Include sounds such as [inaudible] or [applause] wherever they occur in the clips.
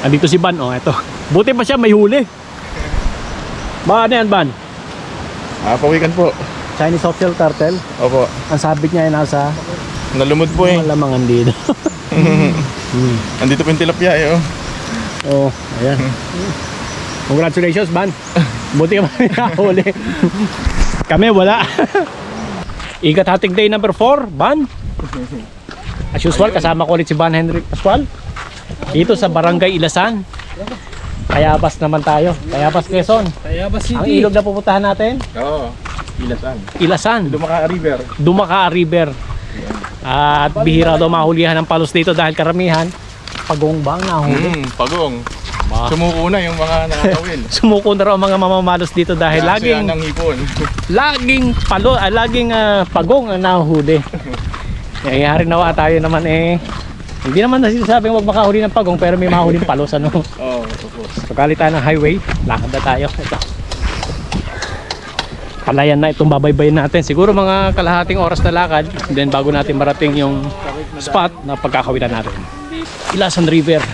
Andito si Ban, oh, eto. Buti pa siya, may huli. Ba, ano yan, Ban? Ah, pawikan po. Chinese Social Cartel. Opo. Ang sabit niya ay nasa Nalumod po eh. malamangan dito. [laughs] hmm. Andito po yung tilapia eh. Oh. Oh, ayan. Congratulations, Ban. Buti ka pa nakahuli. Kami, wala. Ikat hating day number 4, Ban. As usual, kasama ko ulit si Ban Henry Pascual. Dito sa Barangay Ilasan. Kayabas naman tayo. Kayabas, Quezon. Tayabas Ang ilog na pupuntahan natin, Oo. Ilasan. Ilasan. Dumaka River. Dumaka River. At bihira daw mahulihan ng palos dito dahil karamihan pagong bang nahuli. Hmm, pagong. Ba- Sumuko na yung mga nakakawin. [laughs] Sumuko na raw ang mga mamamalos dito dahil Kaya laging ng hipon. [laughs] laging palo, ah, laging ah, pagong ang nahuli. [laughs] Nangyayari nawa tayo naman eh. Hindi naman nasisabing wag makahuli ng pagong pero may mahuling palos ano. [laughs] Oo, opo. Pagkali tayo ng highway, lakad na tayo. Ito. Palayan na itong babaybayin natin. Siguro mga kalahating oras na lakad. Then bago natin marating yung spot na pagkakawitan natin. Ilasan River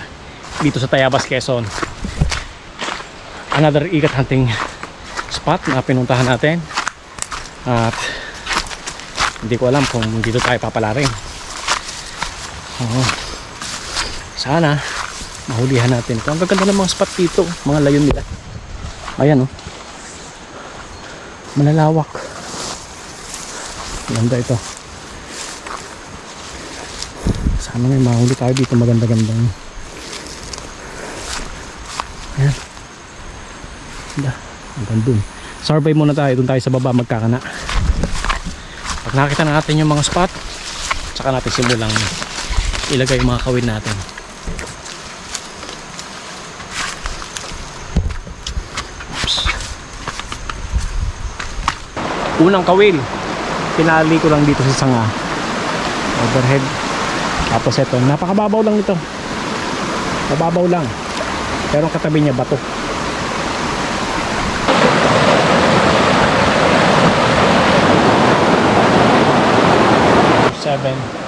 dito sa Tayabas, Quezon. Another ikat hunting spot na pinuntahan natin. At hindi ko alam kung dito tayo papalaring. Oo. Sana mahulihan natin ito. Ang gaganda ng mga spot dito, mga layon nila. Ayan oh. Malalawak. Ganda ito. Sana may mahuli tayo dito maganda-gandang. Ayan. Ganda. Hanggang dun. Survey muna tayo. Dun tayo sa baba magkakana. Pag nakita na natin yung mga spot, saka natin simulang ilagay yung mga kawin natin. unang kawil pinali ko lang dito sa sanga. Overhead. Tapos ito napakababaw lang nito. Mababaw lang. Pero katabi niya bato. Seven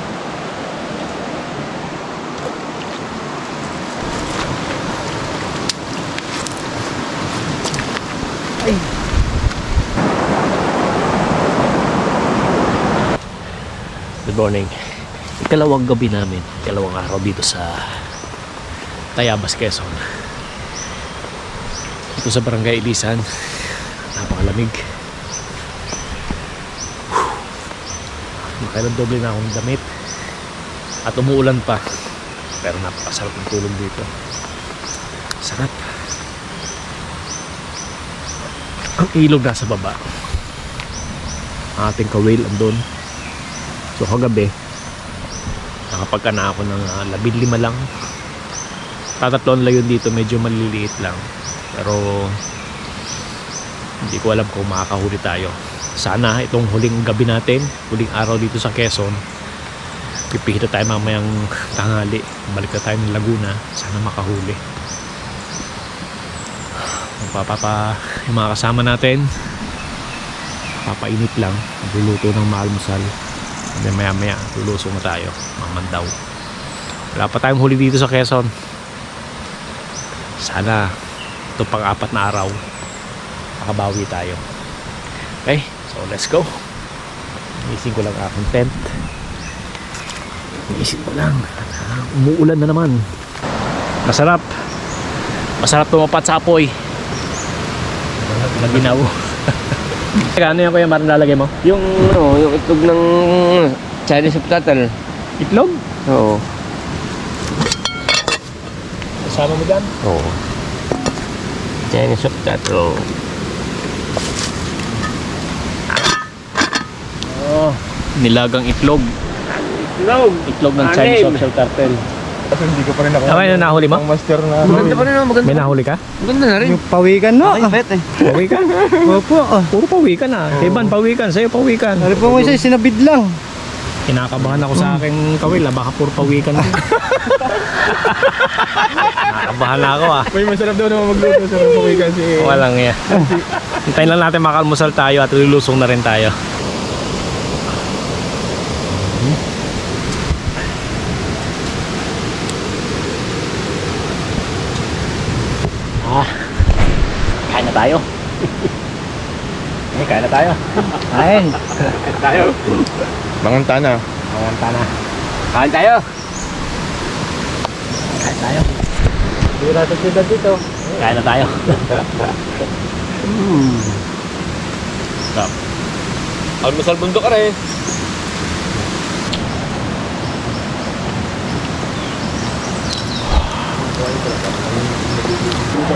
morning. Ikalawang gabi namin, ikalawang araw dito sa Tayabas, Quezon. Dito sa Barangay Ilisan, napakalamig. Makailan doble na akong damit. At umuulan pa. Pero napakasarap ng tulog dito. Sarap. Ang ilog nasa baba. Ating kawil andun. So kagabi, nakapagka na ako ng uh, labid lima lang. Tatatlon lang yun dito, medyo maliliit lang. Pero hindi ko alam kung makakahuli tayo. Sana itong huling gabi natin, huling araw dito sa Quezon, pipihita tayo mamayang tanghali. Balik na tayo ng Laguna, sana makahuli. Magpapapa yung mga kasama natin, papainit lang, magluluto ng maalmusal. Then maya maya, lulusong na tayo. Mamandaw. Wala pa tayong huli dito sa Quezon. Sana ito pang apat na araw makabawi tayo. Okay, so let's go. Isin ko lang aking tent. Isin ko lang. Umuulan na naman. Masarap. Masarap tumapat sa apoy. Naginaw. [laughs] ano yung kuya Mar lalagay mo? Yung ano, yung itlog ng Chinese potato. Itlog? Oo. Kasama mo dyan? Oo. Chinese potato. Oh, nilagang itlog. Itlog. Itlog ng Anim. Chinese Cartel. Kasi hindi ko pa rin ako. Okay na nahuli mo? Ang master na. Maganda pa rin ako, maganda. May nahuli ka? Maganda na rin. Yung pawikan no? Ah, Pawikan? [laughs] Opo. Ah. Puro pawikan ah. Kay Ban, pawikan. Sa'yo pawikan. Ano po mo isa, sinabid lang. Kinakabahan ako sa aking kawil ah. Baka puro pawikan. [laughs] din. Kinakabahan na ako ah. May masarap daw naman magluto sa pawikan si... Walang yan. [laughs] Hintayin lang natin makalmusal tayo at lulusong na rin tayo. Ah, kain na tayo. Eh, kain na tayo. Ayun. [laughs] tayo. Manganta na. Mawanta na. Kain tayo. Kain tayo. Hindi natin sila dito. Kain na tayo. mm. Stop. Almusal bundok ka rin.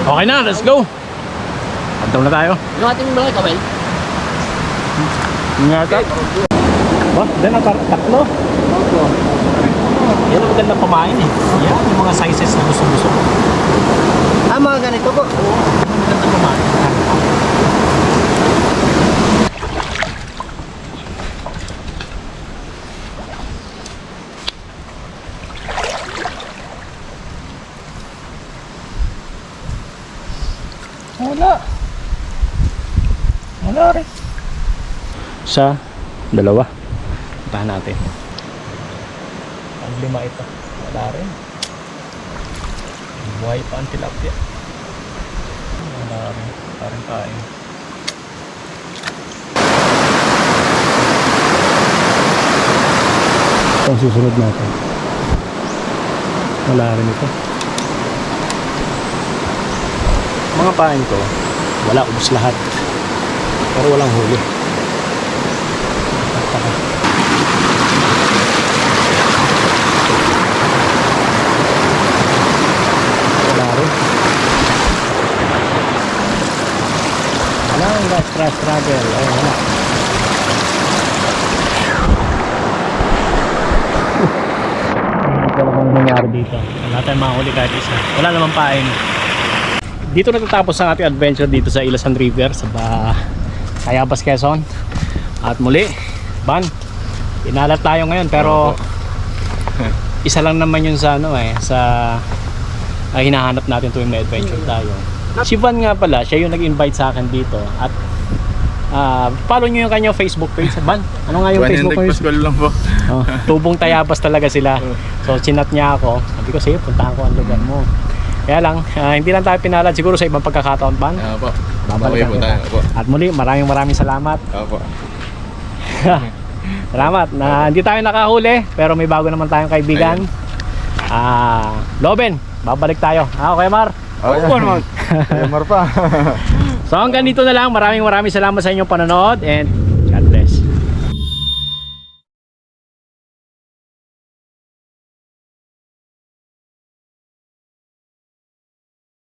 Okay na, let's go. Antaw na tayo. Yung ating mga kamay. Ngata. Ba, din ang tatlo. Yan ang maganda pamain eh. Yan, yung mga sizes na gusto-gusto. Ah, mga ganito po. Maganda pamain. Wala. Wala rin. Sa dalawa. Puntahan natin. Ang lima ito. Wala rin. Buhay pa ang tilapia. Wala rin. Parang kain. Ito ang susunod natin. Wala rin ito. Mga pain ko, wala ubos lahat. Pero walang huli. Taka. Wala rin. Wala ang gas trash travel. Ay, wala. [laughs] Ano talagang nangyari dito? Wala tayong mahuli kahit isa. Wala naman pain. Dito natatapos ang ating adventure dito sa Ilasan River sa ba Tayabas, Quezon. At muli, Ban, inalat tayo ngayon pero [laughs] isa lang naman yun sa ano eh, sa ah, hinahanap natin tuwing may adventure tayo. Si Van nga pala, siya yung nag-invite sa akin dito at ah, follow nyo yung kanyang Facebook page. Van, ano nga yung Juan Facebook page? Pascual lang po. Oh, tubong tayabas talaga sila. [laughs] So chinat niya ako. Sabi ko, sige, puntahan ko ang lugar mo. Kaya lang, ah, hindi lang tayo pinalad siguro sa ibang pagkakataon ban. Ah, po. Babalikan Okay po tayo. Opo. At muli, maraming maraming salamat. Opo. [laughs] Salamat na hindi tayo nakahuli pero may bago naman tayong kaibigan. Ah, Loben, babalik tayo. Ah, okay, Mar. Opo naman. [laughs] Mar pa. So hanggang dito na lang. Maraming maraming salamat sa inyong panonood and